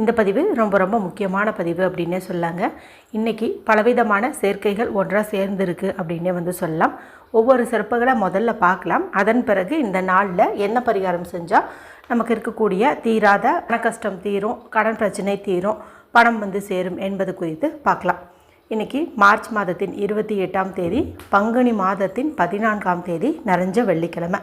இந்த பதிவு ரொம்ப ரொம்ப முக்கியமான பதிவு அப்படின்னே சொல்லாங்க. இன்றைக்கி பலவிதமான சேர்க்கைகள் ஒன்றாக சேர்ந்துருக்கு அப்படின்னே வந்து சொல்லலாம். ஒவ்வொரு சிறப்புகளை முதல்ல பார்க்கலாம். அதன் பிறகு இந்த நாளில் என்ன பரிகாரம் செஞ்சால் நமக்கு இருக்கக்கூடிய தீராத பண கஷ்டம் தீரும் கடன் பிரச்சனை தீரும் பணம் வந்து சேரும் என்பது குறித்து பார்க்கலாம். இன்றைக்கி மார்ச் மாதத்தின் இருபத்தி எட்டாம் தேதி பங்குனி மாதத்தின் பதினான்காம் தேதி நிறைஞ்ச வெள்ளிக்கிழமை.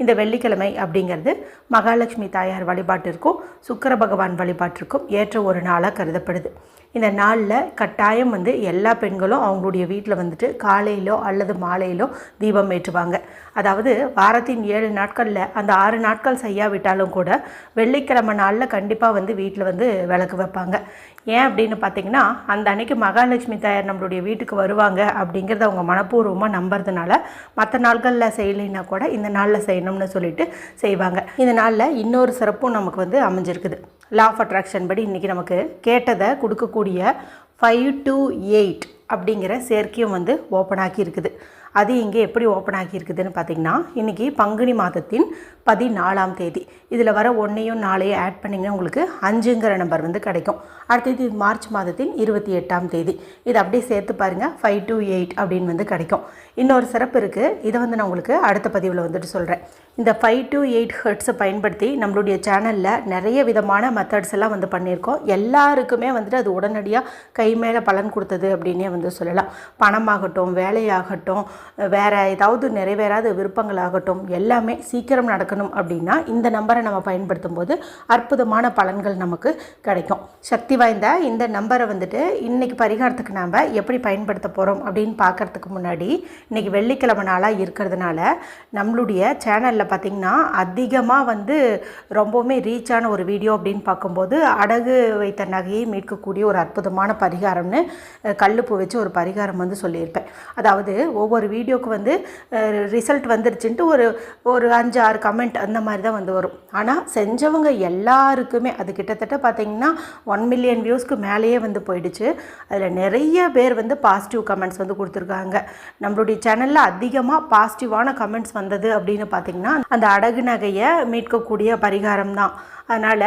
இந்த வெள்ளிக்கிழமை அப்படிங்கிறது மகாலட்சுமி தாயார் வழிபாட்டிற்கும் சுக்கர பகவான் வழிபாட்டிற்கும் ஏற்ற ஒரு நாளாக கருதப்படுது. இந்த நாளில் கட்டாயம் வந்து எல்லா பெண்களும் அவங்களுடைய வீட்டில் வந்துட்டு காலையிலோ அல்லது மாலையிலோ தீபம் ஏற்றுவாங்க. அதாவது வாரத்தின் ஏழு நாட்களில் அந்த ஆறு நாட்கள் செய்யாவிட்டாலும் கூட வெள்ளிக்கிழமை நாளில் கண்டிப்பாக வந்து வீட்டில் வந்து விளக்கு வைப்பாங்க. ஏன் அப்படின்னு பார்த்தீங்கன்னா அந்த அன்னைக்கு மகாலட்சுமி தாயார் நம்மளுடைய வீட்டுக்கு வருவாங்க அப்படிங்கிறத அவங்க மனப்பூர்வமாக நம்புறதுனால மற்ற நாட்களில் செய்யலைன்னா கூட இந்த நாளில் செய்யணும்னு சொல்லிட்டு செய்வாங்க. இந்த நாளில் இன்னொரு சிறப்பும் நமக்கு வந்து அமைஞ்சிருக்குது. லா ஆஃப் அட்ராக்ஷன் படி இன்றைக்கி நமக்கு கேட்டதை கொடுக்கக்கூடிய ஃபைவ் டு எயிட் அப்படிங்கிற சேர்க்கையும் வந்து ஓப்பன் ஆக்கியிருக்குது அது இங்கே எப்படி ஓப்பன் ஆகியிருக்குதுன்னு பார்த்தீங்கன்னா இன்றைக்கி பங்குனி மாதத்தின் பதினாலாம் தேதி. இதில் வர ஒன்றையும் நாளையும் ஆட் பண்ணிங்கன்னா உங்களுக்கு அஞ்சுங்கிற நம்பர் வந்து கிடைக்கும். அடுத்தது இது மார்ச் மாதத்தின் இருபத்தி எட்டாம் தேதி. இதை அப்படியே சேர்த்து பாருங்கள் ஃபைவ் டு எயிட் அப்படின்னு வந்து கிடைக்கும். இன்னொரு சிறப்பு இருக்குது இதை வந்து நான் உங்களுக்கு அடுத்த பதிவில் வந்துட்டு சொல்கிறேன் இந்த ஃபைவ் டு எயிட் ஹெர்ட்ஸை பயன்படுத்தி நம்மளுடைய சேனலில் நிறைய விதமான மெத்தட்ஸ் எல்லாம் வந்து பண்ணியிருக்கோம். எல்லாருக்குமே வந்துட்டு அது உடனடியாக கை மேலே பலன் கொடுத்தது அப்படின்னே வந்து சொல்லலாம். பணமாகட்டும் வேலையாகட்டும் வேறு ஏதாவது நிறைவேறாத விருப்பங்களாகட்டும் எல்லாமே சீக்கிரம் நடக்கணும் அப்படின்னா இந்த நம்பரை நம்ம பயன்படுத்தும் போது அற்புதமான பலன்கள் நமக்கு கிடைக்கும். சக்தி வாய்ந்த இந்த நம்பரை வந்துட்டு இன்றைக்கி பரிகாரத்துக்கு நாம் எப்படி பயன்படுத்த போகிறோம் அப்படின்னு பார்க்கறதுக்கு முன்னாடி இன்றைக்கி வெள்ளிக்கிழமை நாளாக இருக்கிறதுனால நம்மளுடைய சேனலில் பார்த்திங்கன்னா அதிகமாக வந்து ரொம்பவுமே ரீச்சான ஒரு வீடியோ அப்படின்னு பார்க்கும்போது அடகு வைத்த நகையை மீட்கக்கூடிய ஒரு அற்புதமான பரிகாரம்னு கல்லுப்பு வச்சு ஒரு பரிகாரம் வந்து சொல்லியிருப்பேன். அதாவது ஒவ்வொரு வீடியோக்கு வந்து ரிசல்ட் வந்துருச்சுன்ட்டு ஒரு ஒரு அஞ்சு ஆறு கமெண்ட் அந்த மாதிரி தான் வந்து வரும். ஆனால் செஞ்சவங்க எல்லாருக்குமே அது கிட்டத்தட்ட பார்த்திங்கன்னா ஒன் மில்லியன் வியூஸ்க்கு மேலேயே வந்து போயிடுச்சு. அதில் நிறைய பேர் வந்து பாசிட்டிவ் கமெண்ட்ஸ் வந்து கொடுத்துருக்காங்க. நம்மளுடைய சேனலில் அதிகமாக பாசிட்டிவான கமெண்ட்ஸ் வந்தது அப்படின்னு பார்த்தீங்கன்னா அந்த அடகு நகையை மீட்கக்கூடிய பரிகாரம் தான். அதனால்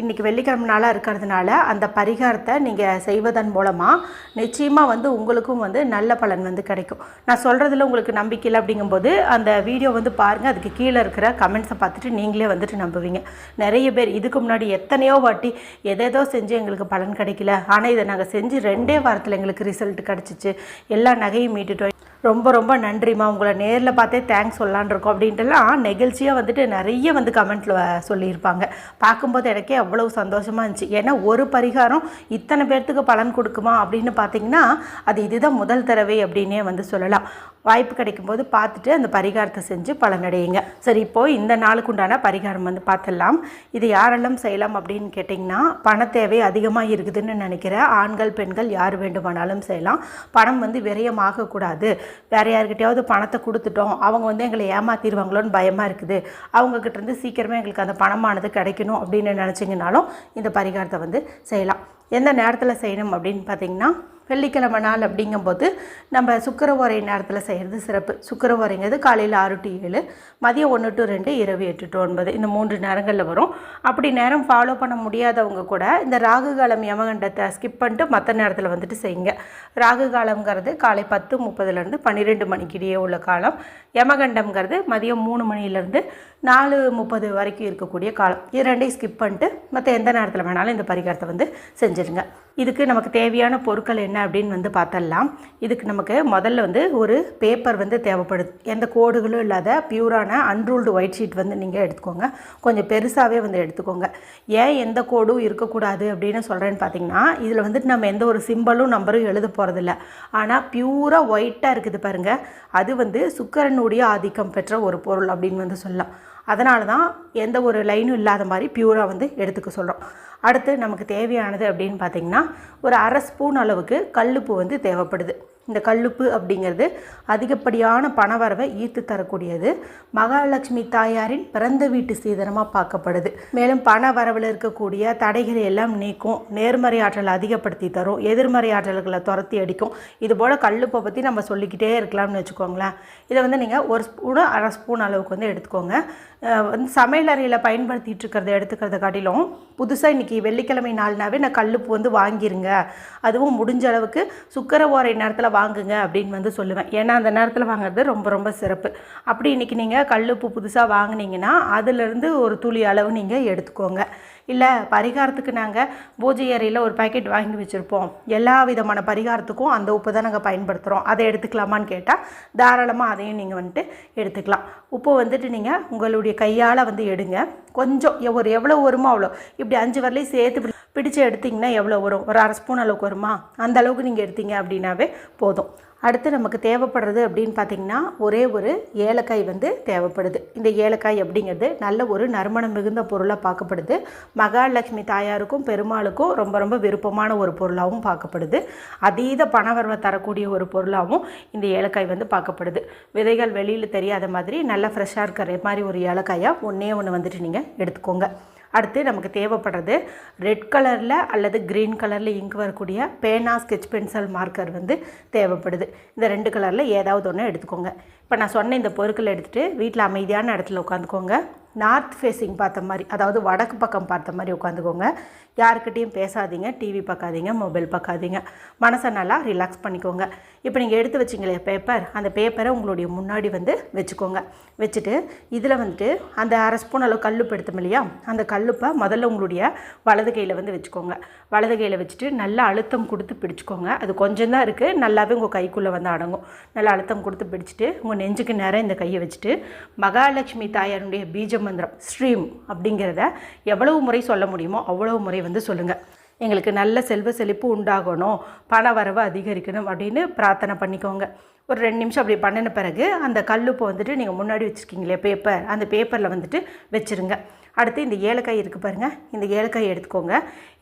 இன்றைக்கி வெள்ளிக்கிழமை நாளாக இருக்கிறதுனால அந்த பரிகாரத்தை நீங்கள் செய்வதன் மூலமாக நிச்சயமாக வந்து உங்களுக்கும் வந்து நல்ல பலன் வந்து கிடைக்கும். நான் சொல்கிறதுல உங்களுக்கு நம்பிக்கை இல்லை அப்படிங்கும்போது அந்த வீடியோ வந்து பாருங்கள் அதுக்கு கீழே இருக்கிற கமெண்ட்ஸை பார்த்துட்டு நீங்களே வந்துட்டு நம்புவீங்க. நிறைய பேர் இதுக்கு முன்னாடி எத்தனையோ வாட்டி எதேதோ செஞ்சு எங்களுக்கு பலன் கிடைக்கல. ஆனால் இதை நாங்கள் செஞ்சு ரெண்டே வாரத்தில் எங்களுக்கு ரிசல்ட் கிடச்சிச்சு. எல்லா நகையும் மீட்டுட்டோம். ரொம்ப ரொம்ப நன்றிம்மா. உங்களை நேரில் பார்த்தே தேங்க்ஸ் சொல்லலான் இருக்கோம் அப்படின்ட்டுலாம் நெகிழ்ச்சியாக வந்துட்டு நிறைய வந்து கமெண்ட்டில் சொல்லியிருப்பாங்க. பார்க்கும்போது எனக்கே அவ்வளவு சந்தோஷமாக இருந்துச்சு. ஏன்னா ஒரு பரிகாரம் இத்தனை பேர்த்துக்கு பலன் கொடுக்குமா அப்படின்னு பார்த்தீங்கன்னா அது இதுதான் முதல் தடவை அப்படின்னே வந்து சொல்லலாம். வாய்ப்பு கிடைக்கும்போது பார்த்துட்டு அந்த பரிகாரத்தை செஞ்சு பலனடையுங்க. சரி இப்போது இந்த நாளுக்கு உண்டான பரிகாரம் வந்து பார்த்துடலாம். இது யாரெல்லாம் செய்யலாம் அப்படின்னு கேட்டிங்கன்னா பண தேவை அதிகமாக இருக்குதுன்னு நினைக்கிற ஆண்கள் பெண்கள் யார் வேண்டுமானாலும் செய்யலாம். பணம் வந்து விரயமாகக்கூடாது வேறு யாருக்கிட்டையாவது பணத்தை கொடுத்துட்டோம் அவங்க வந்து எங்களை ஏமாத்திடுவாங்களோன்னு பயமாக இருக்குது. அவங்கக்கிட்டேருந்து சீக்கிரமே எங்களுக்கு அந்த பணமானது கிடைக்கணும் அப்படின்னு நினச்சிங்கனாலும் இந்த பரிகாரத்தை வந்து செய்யலாம். எந்த நேரத்தில் செய்யணும் அப்படின்னு பார்த்திங்கன்னா வெள்ளிக்கிழமை நாள் அப்படிங்கும்போது நம்ம சுக்கரவாரை நேரத்தில் செய்கிறது சிறப்பு. சுக்கரவாரைங்கிறது காலையில் ஆறு டு ஏழு மதியம் ஒன்று டு ரெண்டு இரவு எட்டு டு ஒன்பது. இந்த மூன்று நேரங்களில் வரும். அப்படி நேரம் ஃபாலோ பண்ண முடியாதவங்க கூட இந்த ராகு காலம் யமகண்டத்தை ஸ்கிப் பண்ணிட்டு மற்ற நேரத்தில் வந்துட்டு செய்யுங்க. ராகு காலம்ங்கிறது காலை பத்து முப்பதுலேருந்து பன்னிரெண்டு மணிக்கு இடையே உள்ள காலம். யமகண்டம்ங்கிறது மதியம் மூணு மணிலேருந்து நாலு முப்பது வரைக்கும் இருக்கக்கூடிய காலம். இது ரெண்டையும் ஸ்கிப் பண்ணிட்டு மற்ற எந்த நேரத்தில் வேணாலும் இந்த பரிகாரத்தை வந்து செஞ்சிருங்க. இதுக்கு நமக்கு தேவையான பொருட்கள் என்ன அப்படின்னு வந்து பார்த்தரலாம். இதுக்கு நமக்கு முதல்ல வந்து ஒரு பேப்பர் வந்து தேவைப்படுது. எந்த கோடுகளும் இல்லாத பியூரான அன்ரூல்டு ஒயிட் ஷீட் வந்து நீங்கள் எடுத்துக்கோங்க. கொஞ்சம் பெருசாகவே வந்து எடுத்துக்கோங்க. ஏன் எந்த கோடும் இருக்கக்கூடாது அப்படின்னு சொல்கிறேன்னு பார்த்தீங்கன்னா இதில் வந்துட்டு நம்ம எந்த ஒரு சிம்பலும் நம்பரும் எழுத போகிறதில்ல ஆனால் பியூராக ஒயிட்டாக இருக்குது பாருங்கள் அது வந்து சுக்கரனுடைய ஆதிக்கம் பெற்ற ஒரு பொருள் அப்படின்னு வந்து சொல்லலாம். அதனால தான் எந்த ஒரு லைனும் இல்லாத மாதிரி பியூராக வந்து எடுத்துக்க சொல்கிறோம் அடுத்து நமக்கு தேவையானது அப்படின்னு பார்த்தீங்கன்னா ஒரு அரை ஸ்பூன் அளவுக்கு கல்லுப்பு வந்து தேவைப்படுது. இந்த கல்லுப்பு அப்படிங்கிறது அதிகப்படியான பணவரவை ஈர்த்து தரக்கூடியது. மகாலட்சுமி தாயாரின் பிறந்த வீட்டு சீதனமாக பார்க்கப்படுது. மேலும் பண வரவில் இருக்கக்கூடிய தடைகளை எல்லாம் நீக்கும் நேர்மறை ஆற்றலை அதிகப்படுத்தி தரும் எதிர்மறை ஆற்றல்களை துரத்தி அடிக்கும். இது போல் கல்லுப்பை பற்றி நம்ம சொல்லிக்கிட்டே இருக்கலாம்னு வச்சுக்கோங்களேன். இதை வந்து நீங்கள் ஒரு ஸ்பூனு அரை ஸ்பூன் அளவுக்கு வந்து எடுத்துக்கோங்க. வந்து சமையல் அறையில் பயன்படுத்திட்டு இருக்கிறத எடுத்துக்கிறத காட்டிலும் புதுசாக இன்றைக்கி வெள்ளிக்கிழமை நாள்னாவே நான் கல்லுப்பு வந்து வாங்கிருங்க. அதுவும் முடிஞ்ச அளவுக்கு சுக்கர ஓரை நேரத்தில் வாங்குங்க அப்படின்னு வந்து சொல்லுவேன். ஏன்னா அந்த நேரத்தில் வாங்குறது ரொம்ப ரொம்ப சிறப்பு. அப்படி இன்றைக்கி நீங்கள் கல் உப்பு புதுசாக வாங்குனீங்கன்னா அதுலேருந்து ஒரு துளி அளவு நீங்கள் எடுத்துக்கோங்க. இல்லை பரிகாரத்துக்கு நாங்கள் பூஜை அறையில் ஒரு பாக்கெட் வாங்கி வச்சுருப்போம். எல்லா விதமான பரிகாரத்துக்கும் அந்த உப்பு தான் நாங்கள் பயன்படுத்துகிறோம் அதை எடுத்துக்கலாமான்னு கேட்டால் தாராளமாக அதையும் நீங்கள் வந்துட்டு எடுத்துக்கலாம். உப்பு வந்துட்டு நீங்கள் உங்களுடைய கையால் வந்து எடுங்க. கொஞ்சம் ஒரு எவ்வளோ வருமோ அவ்வளோ இப்படி அஞ்சு வரலையும் சேர்த்து பிடிச்சு எடுத்திங்கன்னா எவ்வளோ வரும்? ஒரு அரை ஸ்பூன் அளவுக்கு வருமா? அந்த அளவுக்கு நீங்கள் எடுத்தீங்க அப்படின்னாவே போதும். அடுத்து நமக்கு தேவைப்படுறது அப்படின்னு பார்த்தீங்கன்னா ஒரே ஒரு ஏலக்காய் வந்து தேவைப்படுது. இந்த ஏலக்காய் அப்படிங்கிறது நல்ல ஒரு நறுமணம் மிகுந்த பொருளாக பார்க்கப்படுது. மகாலட்சுமி தாயாருக்கும் பெருமாளுக்கும் ரொம்ப ரொம்ப விருப்பமான ஒரு பொருளாகவும் பார்க்கப்படுது. அதீத பணவரவை தரக்கூடிய ஒரு பொருளாகவும் இந்த ஏலக்காய் வந்து பார்க்கப்படுது. விதைகள் வெளியில் தெரியாத மாதிரி நல்லா ஃப்ரெஷ்ஷாக இருக்கிற மாதிரி ஒரு ஏலக்காயாக ஒன்றே ஒன்று வந்துட்டு நீங்கள் எடுத்துக்கோங்க. அடுத்து நமக்கு தேவைப்படுறது ரெட் கலரில் அல்லது க்ரீன் கலரில் இங்க் வரக்கூடிய பேனா ஸ்கெட்ச் பென்சில் மார்க்கர் வந்து தேவைப்படுது. இந்த ரெண்டு கலரில் ஏதாவது ஒன்று எடுத்துக்கோங்க. இப்போ நான் சொன்ன இந்த பொருட்களை எடுத்துகிட்டு வீட்டில் அமைதியான இடத்துல உட்காந்துக்கோங்க. நார்த் ஃபேஸிங் பார்த்த மாதிரி அதாவது வடக்கு பக்கம் பார்த்த மாதிரி உட்காந்துக்கோங்க. யாருக்கிட்டேயும் பேசாதீங்க டிவி பார்க்காதீங்க மொபைல் பார்க்காதீங்க. மனசை நல்லா ரிலாக்ஸ் பண்ணிக்கோங்க. இப்போ நீங்கள் எடுத்து வச்சிங்களே பேப்பர் அந்த பேப்பரை உங்களுடைய முன்னாடி வந்து வச்சுக்கோங்க. வச்சுட்டு இதில் வந்துட்டு அந்த அரை ஸ்பூன் அளவு கல்லுப்பு எடுத்தோம் இல்லையா? அந்த கல்லுப்பை முதல்ல உங்களுடைய வலது கையில் வந்து வச்சுக்கோங்க. வலது கையில் வச்சுட்டு நல்லா அழுத்தம் கொடுத்து பிடிச்சிக்கோங்க. அது கொஞ்சம் தான் இருக்குது நல்லாவே உங்கள் கைக்குள்ளே வந்து அடங்கும். நல்லா அழுத்தம் கொடுத்து பிடிச்சிட்டு உங்கள் நெஞ்சுக்கு நேரம் இந்த கையை வச்சுட்டு மகாலட்சுமி தாயாருடைய பீஜ மந்திரம் ஸ்ரீம் அப்படிங்கிறத எவ்வளவு முறை சொல்ல முடியுமோ அவ்வளவு முறை வந்து சொல்லுங்கள் எங்களுக்கு நல்ல செல்வ செழிப்பு உண்டாகணும் பண வரவு அதிகரிக்கணும் அப்படின்னு பிரார்த்தனை பண்ணிக்கோங்க. ஒரு ரெண்டு நிமிஷம் அப்படி பண்ணின பிறகு அந்த கல்லுப்பை வந்துட்டு நீங்கள் முன்னாடி வச்சுருக்கீங்களே பேப்பர் அந்த பேப்பரில் வந்துட்டு வச்சுருங்க. அடுத்து இந்த ஏலக்காய் இருக்குது பாருங்கள் இந்த ஏலக்காய் எடுத்துக்கோங்க.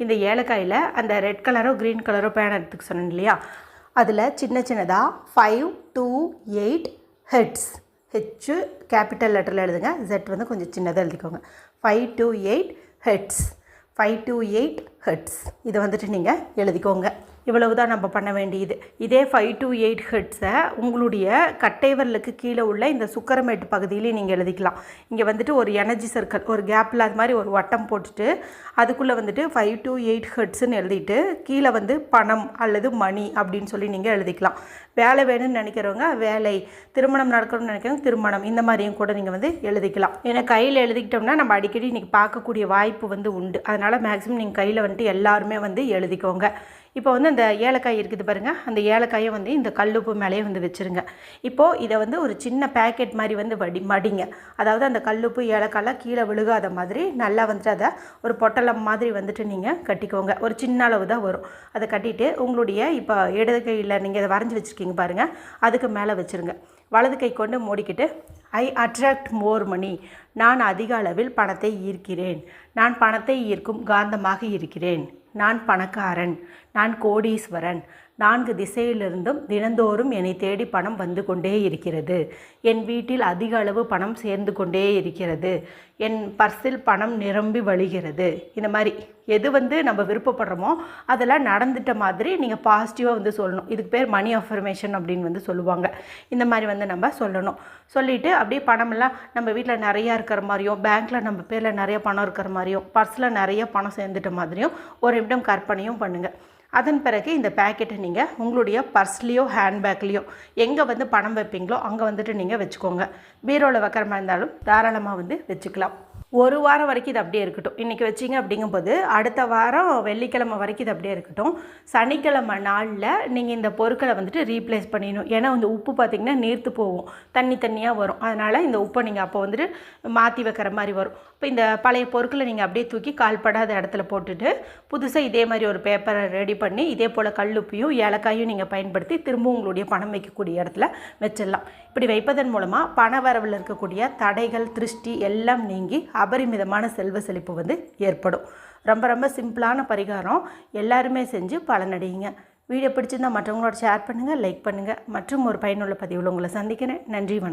இந்த ஏலக்காயில் அந்த ரெட் கலரோ க்ரீன் கலரோ பேன் எடுத்துக்க சொன்னேன் இல்லையா? அதில் சின்ன சின்னதாக five two eight hertz. H capital லெட்டரில் எழுதுங்க. ஜெட் வந்து கொஞ்சம் சின்னதாக எழுதிக்கோங்க. Five two eight hertz five two eight hertz இதை வந்துட்டு நீங்கள் எழுதிக்கோங்க. இவ்வளவு தான் நம்ம பண்ண வேண்டியது. இதே ஃபைவ் டூ எயிட் ஹெட்ஸை உங்களுடைய கட்டைவரலுக்கு கீழே உள்ள இந்த சுக்கரமேட்டு பகுதியிலையும் நீங்கள் எழுதிக்கலாம். இங்கே வந்துட்டு ஒரு எனர்ஜி சர்க்கிள் ஒரு கேப்பில் அது மாதிரி ஒரு வட்டம் போட்டுட்டு அதுக்குள்ளே வந்துட்டு ஃபைவ் டூ எயிட் ஹெட்ஸ்ன்னு எழுதிட்டு கீழே வந்து பணம் அல்லது மணி அப்படின்னு சொல்லி நீங்கள் எழுதிக்கலாம். வேலை வேணும்னு நினைக்கிறவங்க வேலை திருமணம் நடக்கணும்னு நினைக்கிறவங்க திருமணம் இந்த மாதிரியும் கூட நீங்கள் வந்து எழுதிக்கலாம். ஏன்னா கையில் எழுதிக்கிட்டோம்னா நம்ம அடிக்கடி இன்றைக்கி பார்க்கக்கூடிய வாய்ப்பு வந்து உண்டு. அதனால் மேக்ஸிமம் நீங்கள் கையில் வந்துட்டு எல்லாருமே வந்து எழுதிக்கோங்க. இப்போ வந்து அந்த ஏலக்காய் இருக்குது பாருங்கள் அந்த ஏலக்காயை வந்து இந்த கல்லுப்பு மேலேயே வந்து வச்சுருங்க. இப்போது இதை வந்து ஒரு சின்ன பேக்கெட் மாதிரி வந்து வடி மடிங்க. அதாவது அந்த கல்லுப்பு ஏலக்காயெலாம் கீழே விழுகாத மாதிரி நல்லா வந்துட்டு அதை ஒரு பொட்டலம் மாதிரி வந்துட்டு நீங்கள் கட்டிக்கோங்க. ஒரு சின்ன அளவு தான் வரும். அதை கட்டிட்டு உங்களுடைய இப்போ இடது கையில் நீங்கள் இதை வரைஞ்சி வச்சுருக்கீங்க பாருங்கள் அதுக்கு மேலே வச்சுருங்க. வலது கை கொண்டு மூடிக்கிட்டு ஐ அட்ராக்ட் மோர் மணி நான் அதிக அளவில் பணத்தை ஈர்க்கிறேன். நான் பணத்தை ஈர்க்கும் காந்தமாக இருக்கிறேன். நான் பணக்காரன். நான் கோடீஸ்வரன். நான்கு திசையிலிருந்தும் தினந்தோறும் என்னை தேடி பணம் வந்து கொண்டே இருக்கிறது. என் வீட்டில் அதிக அளவு பணம் சேர்ந்து கொண்டே இருக்கிறது. என் பர்ஸில் பணம் நிரம்பி வழிகிறது. இந்த மாதிரி எது வந்து நம்ம விருப்பப்படுறோமோ அதெல்லாம் நடந்துட்ட மாதிரி நீங்கள் பாசிட்டிவாக வந்து சொல்லணும். இதுக்கு பேர் மணி அஃபர்மேஷன் அப்படின்னு வந்து சொல்லுவாங்க. இந்த மாதிரி வந்து நம்ம சொல்லணும். சொல்லிவிட்டு அப்படியே பணமெல்லாம் நம்ம வீட்டில் நிறையா இருக்கிற மாதிரியும் பேங்க்கில் நம்ம பேரில் நிறைய பணம் இருக்கிற மாதிரியும் பர்ஸில் நிறைய பணம் சேர்ந்துட்ட மாதிரியும் ஒரு நிமிடம் கற்பனையும் பண்ணுங்கள் அதன் பிறகு இந்த பேக்கெட்டை நீங்கள் உங்களுடைய பர்ஸ்லேயோ ஹேண்ட்பேக்லேயோ எங்கே வந்து பணம் வைப்பீங்களோ அங்கே வந்துட்டு நீங்கள் வச்சுக்கோங்க. பீரோவில் வைக்கிற மாதிரி இருந்தாலும் தாராளமாக வந்து வச்சுக்கலாம். ஒரு வாரம் வரைக்கும் இது அப்படியே இருக்கட்டும். இன்றைக்கி வச்சிங்க அப்படிங்கும்போது அடுத்த வாரம் வெள்ளிக்கிழமை வரைக்கும் இது அப்படியே இருக்கட்டும். சனிக்கிழமை நாளில் நீங்கள் இந்த பொருட்களை வந்துட்டு ரீப்ளேஸ் பண்ணிடணும். ஏன்னா இந்த உப்பு பார்த்திங்கன்னா நீர்த்து போகும். தண்ணி தண்ணியாக வரும். அதனால் இந்த உப்பை நீங்கள் அப்போ வந்துட்டு மாற்றி வைக்கிற மாதிரி வரும். இப்போ இந்த பழைய பொருட்களை நீங்கள் அப்படியே தூக்கி கால்படாத இடத்துல போட்டுட்டு புதுசாக இதே மாதிரி ஒரு பேப்பரை ரெடி பண்ணி இதே போல் கல்லுப்பையும் ஏலக்காயும் நீங்கள் பயன்படுத்தி திரும்ப உங்களுடைய பணம் வைக்கக்கூடிய இடத்துல வச்சிடலாம். இப்படி வைப்பதன் மூலமாக பண வரவில் இருக்கக்கூடிய தடைகள் திருஷ்டி எல்லாம் நீங்கி அபரிமிதமான செல்வ செழிப்பு வந்து ஏற்படும். ரொம்ப ரொம்ப சிம்பிளான பரிகாரம். எல்லாருமே செஞ்சு பலனடையுங்க. வீடியோ பிடிச்சிருந்தால் மற்றவங்களோட ஷேர் பண்ணுங்கள் லைக் பண்ணுங்கள் மற்றும் ஒரு பயனுள்ள பதிவில் உங்களை சந்திக்கிறேன். நன்றி வணக்கம்.